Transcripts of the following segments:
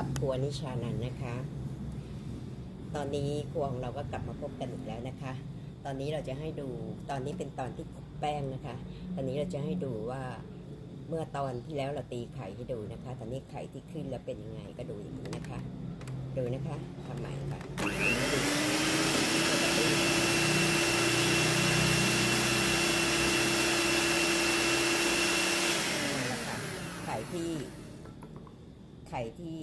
ับครัวนิชานันนะคะ ตอนนี้ครัวของเราก็กลับมาพบกันอีกแล้วนะคะ ตอนนี้เราจะให้ดูตอนนี้เป็นตอนที่คุกแป้งนะคะ ตอนนี้เราจะให้ดูว่าเมื่อตอนที่แล้วเราตีไข่ให้ดูนะคะ ตอนนี้ไข่ที่ขึ้นแล้วเป็นยังไงก็ดูอย่างนี้นะคะ ดูนะคะทำใหม่ค่ะนั่แหละค่ะไข่ที่ ไข่ที่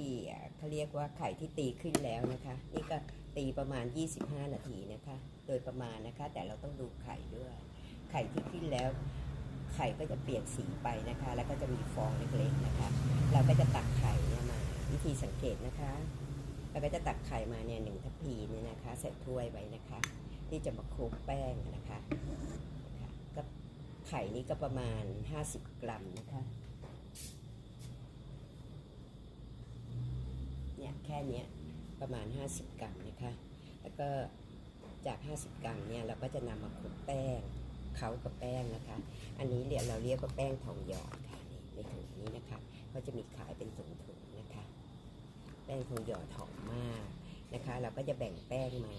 เขาเรียกว่าไข่ที่ตีขึ้นแล้วนะคะ นี่ก็ตีประมาณ 25 นาทีนะคะ โดยประมาณนะคะ แต่เราต้องดูไข่ด้วย ไข่ที่ขึ้นแล้ว ไข่ก็จะเปลี่ยนสีไปนะคะ แล้วก็จะมีฟองเล็กๆนะคะ เราก็จะตักไข่เนี่ยมา วิธีสังเกตนะคะเราก็จะตักไข่มาเนี่ยหนึ่งทัพพีเนี่ยนะคะใส่ถ้วยไว้นะคะ ที่จะมาคลุกแป้งนะคะนะคะก็ไข่นี้ก็ประมาณ 50 กรัมนะคะ เนี่ย แค่เนี้ยประมาณ 50 กรัมนะคะ แล้วก็จาก 50 กรัมเนี่ยเราก็จะนำมาคลุกแป้งเขากับแป้งนะคะ อันนี้เรียกเราเรียกว่าแป้งทองหยอดค่ะในถุงนี้นะคะก็จะมีขายเป็นถุงๆนะคะ แป้งทองหยอดหอมมากนะคะ เราก็จะแบ่งแป้งมา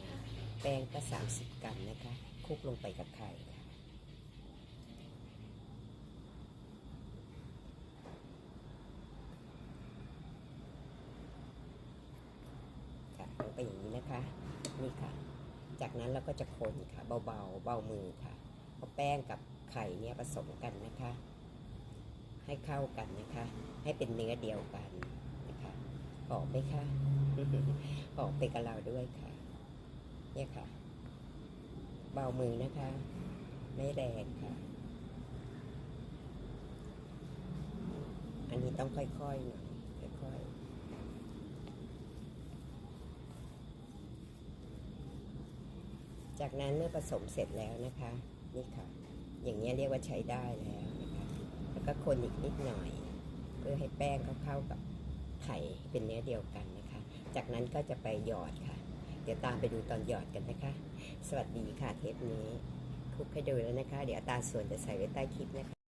แป้งก็ 30 กรัมนะคะคลุกลงไปกับไข่ค่ะ ค่ะลงไปอย่างนี้นะคะ นี่ค่ะ จากนั้นเราก็จะคนค่ะ เบาๆ เบามือค่ะเอาแป้งกับไข่เนี่ยผสมกันนะคะ ให้เข้ากันนะคะ ให้เป็นเนื้อเดียวกันนะคะออกไหมคะออกไปกับเราด้วยค่ะ เนี่ยค่ะ เบามือนะคะ ไม่แรงค่ะ อันนี้ต้องค่อยๆหน่อยค่อยๆ จากนั้นเมื่อผสมเสร็จแล้วนะคะ นี่ค่ะ อย่างนี้เรียกว่าใช้ได้แล้วนะคะ แล้วก็คนอีกนิดหน่อย เพื่อให้แป้งเขาเข้ากับไข่เป็นเนื้อเดียวกันนะคะ จากนั้นก็จะไปหยอดค่ะ เดี๋ยวตามไปดูตอนหยอดกันนะคะ สวัสดีค่ะเทปนี้คลุกให้ดูแล้วนะคะ เดี๋ยวตาส่วนจะใส่ไว้ใต้คลิปนะคะ